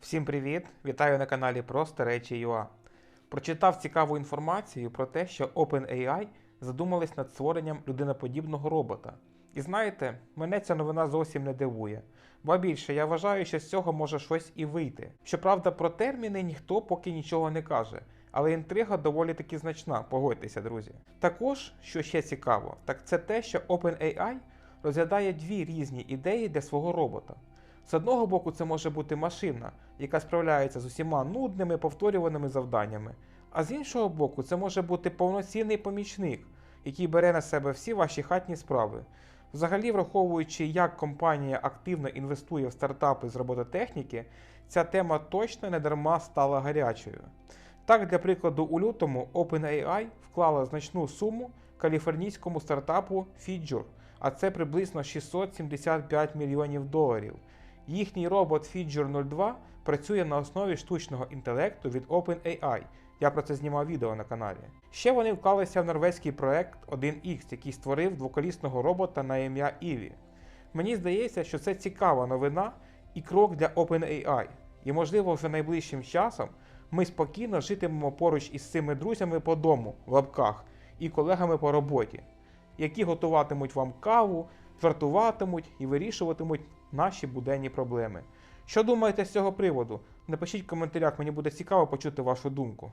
Всім привіт! Вітаю на каналі Просто Речі. Прочитав цікаву інформацію про те, що OpenAI задумались над створенням людиноподібного робота. І знаєте, мене ця новина зовсім не дивує. Ба більше, я вважаю, що з цього може щось і вийти. Щоправда, про терміни ніхто поки нічого не каже, але інтрига доволі таки значна, погодьтеся, друзі. Також, що ще цікаво, так це те, що OpenAI розглядає дві різні ідеї для свого робота. З одного боку, це може бути машина, яка справляється з усіма нудними повторюваними завданнями. А з іншого боку, це може бути повноцінний помічник, який бере на себе всі ваші хатні справи. Взагалі, враховуючи, як компанія активно інвестує в стартапи з робототехніки, ця тема точно не дарма стала гарячою. Так, для прикладу, у лютому OpenAI вклала значну суму каліфорнійському стартапу Fidjur, а це приблизно 675 мільйонів доларів. Їхній робот Fidjur 02 працює на основі штучного інтелекту від OpenAI. Я про це знімав відео на каналі. Ще вони вклалися в норвезький проект 1X, який створив двоколісного робота на ім'я Іві. Мені здається, що це цікава новина і крок для OpenAI. І можливо вже найближчим часом ми спокійно житимемо поруч із цими друзями по дому в лапках і колегами по роботі, які готуватимуть вам каву, жартуватимуть і вирішуватимуть наші буденні проблеми. Що думаєте з цього приводу? Напишіть в коментарях, мені буде цікаво почути вашу думку.